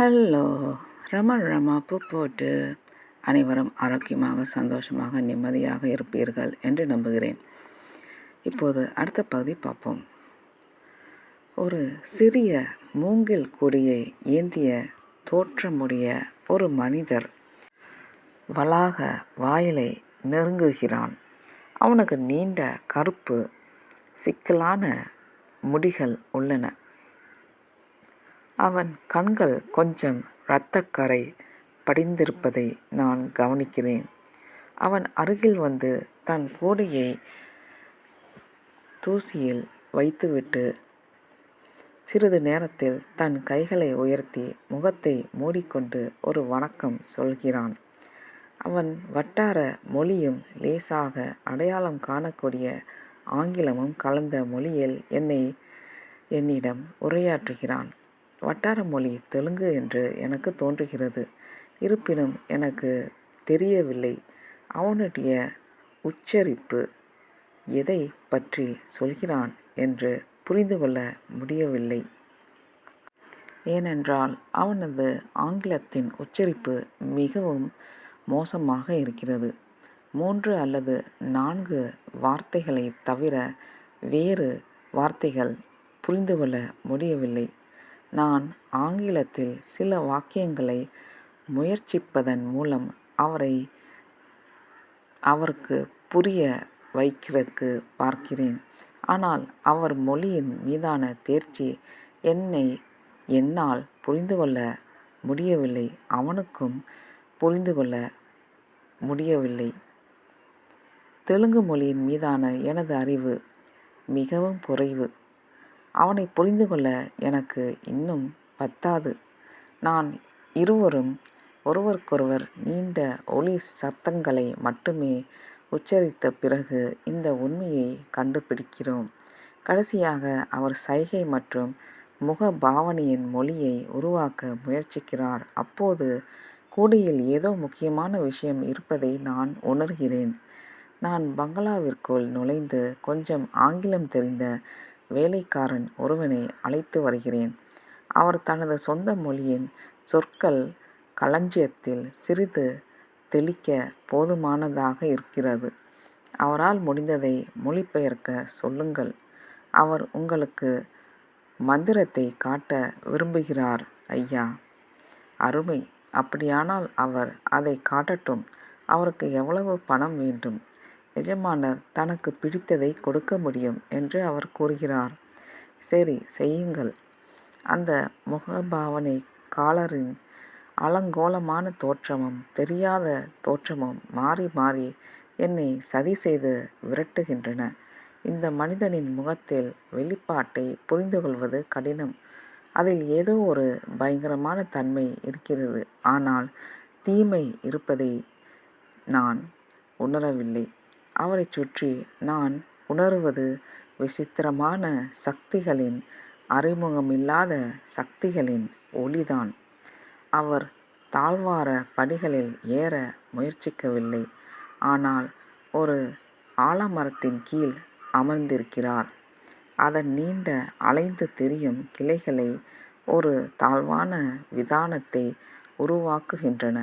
Hello ரம Rama பூ போட்டு அனைவரும் ஆரோக்கியமாக சந்தோஷமாக நிம்மதியாக இருப்பீர்கள் என்று நம்புகிறேன். இப்போது அடுத்த பகுதி பார்ப்போம். ஒரு சிறிய மூங்கில் கொடியை ஏந்திய தோற்றமுடைய ஒரு மனிதர் வளாக வாயிலை நெருங்குகிறான். அவனுக்கு நீண்ட கருப்பு சிக்கலான முடிகள் உள்ளன. அவன் கண்கள் கொஞ்சம் இரத்தக்கரை படிந்திருப்பதை நான் கவனிக்கிறேன். அவன் அருகில் வந்து தன் கோடையை தூசியில் வைத்துவிட்டு சிறிது நேரத்தில் தன் கைகளை உயர்த்தி முகத்தை மூடிக்கொண்டு ஒரு வணக்கம் சொல்கிறான். அவன் வட்டார மொழியும் லேசாக அடையாளம் காணக்கூடிய ஆங்கிலமும் கலந்த மொழியில் என்னை என்னிடம் உரையாற்றுகிறான். வட்டார மொழி தெலுங்கு என்று எனக்கு தோன்றுகிறது. இருப்பினும் எனக்கு தெரியவில்லை. அவனுடைய உச்சரிப்பு எதை பற்றி சொல்கிறான் என்று புரிந்து கொள்ள முடியவில்லை. ஏனென்றால் அவனது ஆங்கிலத்தின் உச்சரிப்பு மிகவும் மோசமாக இருக்கிறது. மூன்று அல்லது நான்கு வார்த்தைகளை தவிர வேறு வார்த்தைகள் புரிந்து கொள்ள முடியவில்லை. நான் ஆங்கிலத்தில் சில வாக்கியங்களை முயற்சிப்பதன் மூலம் அவரை அவருக்கு புரிய வைக்கிறதுக்கு பார்க்கிறேன். ஆனால் அவர் மொழியின் மீதான தேர்ச்சி என்னை என்னால் புரிந்து கொள்ள முடியவில்லை. அவனுக்கும் புரிந்து கொள்ள முடியவில்லை. தெலுங்கு மொழியின் மீதான எனது அறிவு மிகவும் குறைவு. அவனை புரிந்து கொள்ள எனக்கு இன்னும் பத்தாது. நான் இருவரும் ஒருவருக்கொருவர் நீண்ட ஒலி சத்தங்களை மட்டுமே உச்சரித்த பிறகு இந்த உண்மையை கண்டுபிடிக்கிறோம். கடைசியாக அவர் சைகை மற்றும் முக பாவனையின் மொழியை உருவாக்க முயற்சிக்கிறார். அப்போது கூடையில் ஏதோ முக்கியமான விஷயம் இருப்பதை நான் உணர்கிறேன். நான் பங்களாவிற்குள் நுழைந்து கொஞ்சம் ஆங்கிலம் தெரிந்த வேலைக்காரன் ஒருவனை அழைத்து வருகிறேன். அவர் தனது சொந்த மொழியின் சொற்கள் களஞ்சியத்தில் சிறிது தெளிக்க போதுமானதாக இருக்கிறது. அவரால் முடிந்ததை மொழிபெயர்க்க சொல்லுங்கள். அவர் உங்களுக்கு மந்திரத்தை காட்ட விரும்புகிறார் ஐயா. அருமை. அப்படியானால் அவர் அதை காட்டட்டும். அவருக்கு எவ்வளவு பணம் வேண்டும்? எஜமானர் தனக்கு பிடித்ததை கொடுக்க முடியும் என்று அவர் கூறுகிறார். சரி செய்யுங்கள். அந்த முகபாவனை காலரின் அலங்கோலமான தோற்றமும் தெரியாத தோற்றமும் மாறி மாறி என்னை சதி செய்து விரட்டுகின்றன. இந்த மனிதனின் முகத்தில் வெளிப்பாட்டை புரிந்து கொள்வது கடினம். அதில் ஏதோ ஒரு பயங்கரமான தன்மை இருக்கிறது. ஆனால் தீமை இருப்பதை நான் உணரவில்லை. அவரை சுற்றி நான் உணருவது விசித்திரமான சக்திகளின் அறிமுகமில்லாத சக்திகளின் ஒளிதான். அவர் தாழ்வார படிகளில் ஏற முயற்சிக்கவில்லை. ஆனால் ஒரு ஆலமரத்தின் கீழ் அமர்ந்திருக்கிறார். அதன் நீண்ட அலைந்து திரியும் கிளைகளை ஒரு தாழ்வான விதானத்தை உருவாக்குகின்றன.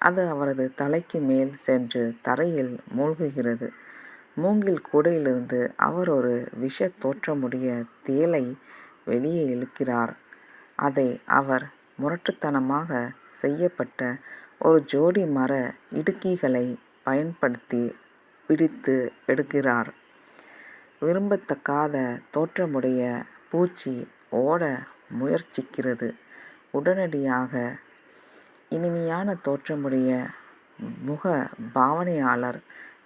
அது அவரது தலைக்கு மேல் சென்று தரையில் மூழ்குகிறது. மூங்கில் கூடையிலிருந்து அவர் ஒரு விஷ தோற்றமுடைய தேலை வெளியே இழுக்கிறார். அதை அவர் முரட்டுத்தனமாக செய்யப்பட்ட ஒரு ஜோடி மர இடுக்கிகளை பயன்படுத்தி பிடித்து எடுக்கிறார். விரும்பத்தக்காத தோற்றமுடைய பூச்சி ஓட முயற்சிக்கிறது. உடனடியாக இனிமையான தோற்றமுடைய முக பாவனையாளர்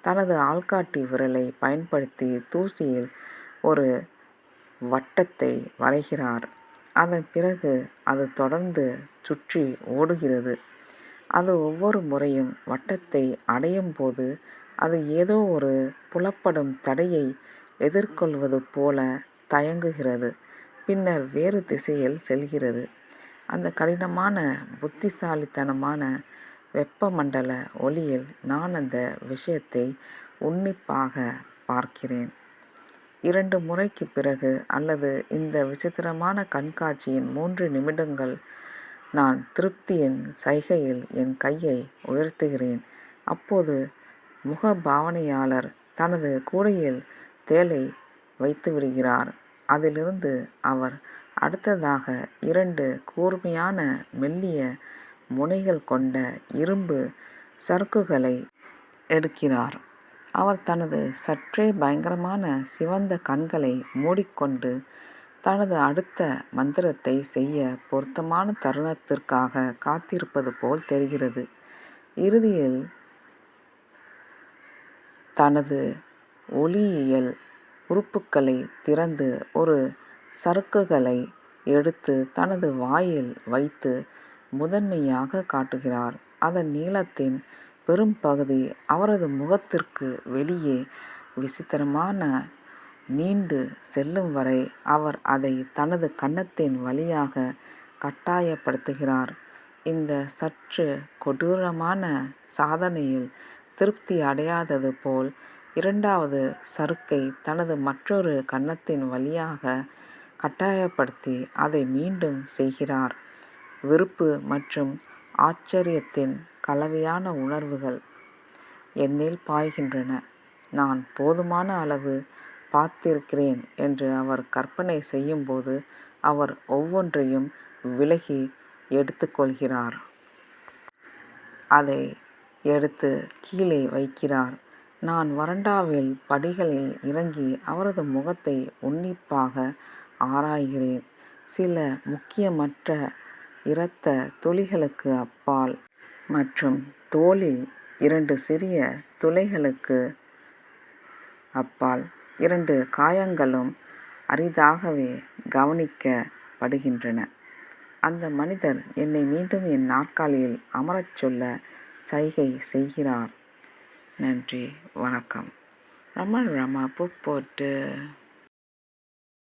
தனது ஆள்காட்டி விரலை பயன்படுத்தி தூசியில் ஒரு வட்டத்தை வரைகிறார். அதன் பிறகு அது தொடர்ந்து சுற்றி ஓடுகிறது. அது ஒவ்வொரு முறையும் வட்டத்தை அடையும் போது அது ஏதோ ஒரு புலப்படும் தடையை எதிர்கொள்வது போல தயங்குகிறது. பின்னர் வேறு திசையில் செல்கிறது. அந்த கடினமான புத்திசாலித்தனமான வெப்பமண்டல ஒளியில் நான் அந்த விஷயத்தை உன்னிப்பாக பார்க்கிறேன் இரண்டு முறைக்கு பிறகு அல்லது இந்த விசித்திரமான கண்காட்சியின் மூன்று நிமிடங்கள் நான் திருப்தியின் சைகையில் என் கையை உயர்த்துகிறேன். அப்போது முகபாவனையாளர் தனது கூடையில் தேளை வைத்துவிடுகிறார். அதிலிருந்து அவர் அடுத்ததாக இரண்டு கூர்மையான மெல்லிய முனைகள் கொண்ட இரும்பு சறுக்குகளை எடுக்கிறார். அவர் தனது சற்றே பயங்கரமான சிவந்த கண்களை மூடிக்கொண்டு தனது அடுத்த மந்திரத்தை செய்ய பொருத்தமான தருணத்திற்காக காத்திருப்பது போல் தெரிகிறது. இறுதியில் தனது ஒளியியல் உறுப்புக்களை திறந்து ஒரு சறுக்குகளை எடுத்து தனது வாயில் வைத்து முதன்மையாக காட்டுகிறார். அதன் நீளத்தின் பெரும்பகுதி அவரது முகத்திற்கு வெளியே விசித்திரமான நீண்டு செல்லும் வரை அவர் அதை தனது கன்னத்தின் வழியாக கட்டாயப்படுத்துகிறார். இந்த சற்று கொடூரமான சாதனையில் திருப்தி அடையாதது போல் இரண்டாவது சறுக்கை தனது மற்றொரு கன்னத்தின் வழியாக கட்டாயப்படுத்தி அதை மீண்டும் செய்கிறார். வெறுப்பு மற்றும் ஆச்சரியத்தின் கலவையான உணர்வுகள் என்னில் பாய்கின்றன. நான் போதுமான அளவு பார்த்திருக்கிறேன் என்று அவர் கற்பனை செய்யும்போது அவர் ஒவ்வொன்றையும் விலகி எடுத்துக்கொள்கிறார். அதை எடுத்து கீழே வைக்கிறார். நான் வராண்டாவில் படிகளில் இறங்கி அவரது முகத்தை உன்னிப்பாக ஆராய்கிறேன். சில முக்கியமற்ற இரத்த துளிகளுக்கு அப்பால் மற்றும் தோலில் இரண்டு சிறிய துளைகளுக்கு அப்பால் இரண்டு காயங்களும் அரிதாகவே கவனிக்கப்படுகின்றன. அந்த மனிதர் என்னை மீண்டும் என் நாற்காலியில் அமரச் சொல்ல சைகை செய்கிறார். நன்றி வணக்கம். ரமண் ரமா புப்போட்டு